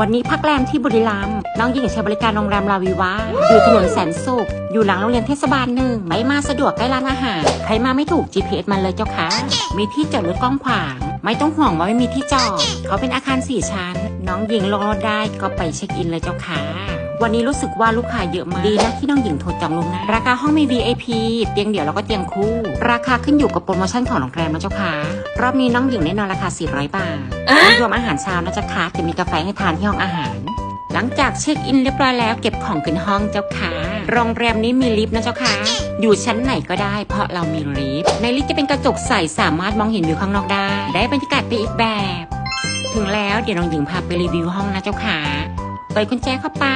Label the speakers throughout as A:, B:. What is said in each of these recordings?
A: วันนี้พักแรมที่บุรีรัมย์น้องหญิงใช้บริการโรงแรมลาวิวาอยู่ถนนแสนสุข อยู่หลังโรงเรียนเทศบาลหนึ่ง ไม่มาสะดวกใกล้ร้านอาหาร ใครมาไม่ถูก GPS มันเลยเจ้าค่ะ มีที่จอดรถกล้องขวาง ไม่ต้องห่วงว่าไม่มีที่จอด เขาเป็นอาคารสี่ชั้น น้องหญิงลงรถได้ก็ไปเช็คอินเลยเจ้าค่ะ วันนี้รู้สึกว่าลูกค้าเยอะมาก ดีนะที่น้องหญิงโทรจองล่วงหน้าราคาห้องมี VIP เตียงเดี่ยวแล้วก็เตียงคู่ ราคาขึ้นอยู่กับโปรโมชั่นของโรงแรมนะเจ้าค่ะ รอบนี้น้องหญิงแน่นอนราคา 400 บาทรวมอาหารเช้านะเจ้าค่ะจะมีกาแฟให้ทานที่ห้องอาหาร หลังจากเช็คอินเรียบร้อยแล้วเก็บของขึ้นห้องเจ้าค่ะ โรงแรมนี้มีลิฟต์นะเจ้าค่ะ อยู่ชั้นไหนก็ได้ เพราะเรามีลิฟต์ ในลิฟต์จะเป็นกระจกใสสามารถมองเห็นวิวข้างนอกได้ ได้บรรยากาศไปอีกแบบ ถึงแล้วเดี๋ยวน้องหญิงพาไปรีวิวห้องนะเจ้าค่ะ เปิดกุญแจเข้าไป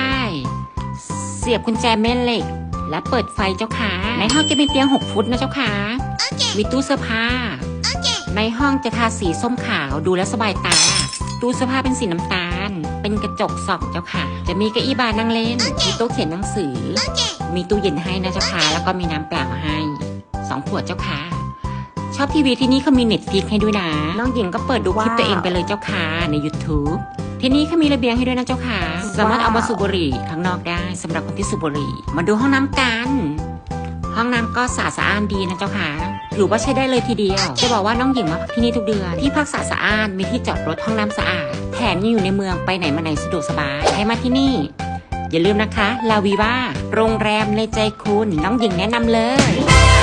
A: เสียบกุญแจแม่เหล็ก และเปิดไฟเจ้าค่ะ ในห้องจะเป็นเตียง 6 ฟุตนะเจ้าค่ะมีตู้เสื้อผ้าในห้องจะทาสีส้มขาวดูแลวสบายตา ตู้เสื้อผ้าเป็นสีน้ำตาล เป็นกระจกส่องเจ้าค่ะ จะมีเก้าอี้บาร์นั่งเล่นมีโต๊ะเขียนหนังสือมีตู้เย็นให้นะเจ้าค่ะ แล้วก็มีน้ำเปล่าให้สองขวดเจ้าค่ะชอบทีวีที่นี่เขามีเน็ตฟิกให้ด้วยนะ น้องหญิงก็เปิดดูคลิปตัวเองไปเลยเจ้าค่ะใน YouTube ที่นี่เขามีระเบียงให้ด้วยนะเจ้าค่ะ สามารถเอามาสูบบุหรี่ข้างนอกได้สำหรับคนที่สูบบุหรี่ มาดูห้องน้ำกัน ห้องน้ำก็สะอาดสะอ้านดีนะเจ้าค่ะถือว่าใช้ได้เลยทีเดียว จะบอกว่าน้องหญิงมาพักที่นี่ทุกเดือน ที่พักสะอาดสะอ้านมีที่จอดรถห้องน้ำสะอาด แถมยังอยู่ในเมืองไปไหนมาไหนสะดวกสบายให้มาที่นี่ อย่าลืมนะคะ ลาวีว่าโรงแรมในใจคุณน้องหญิงแนะนำเลย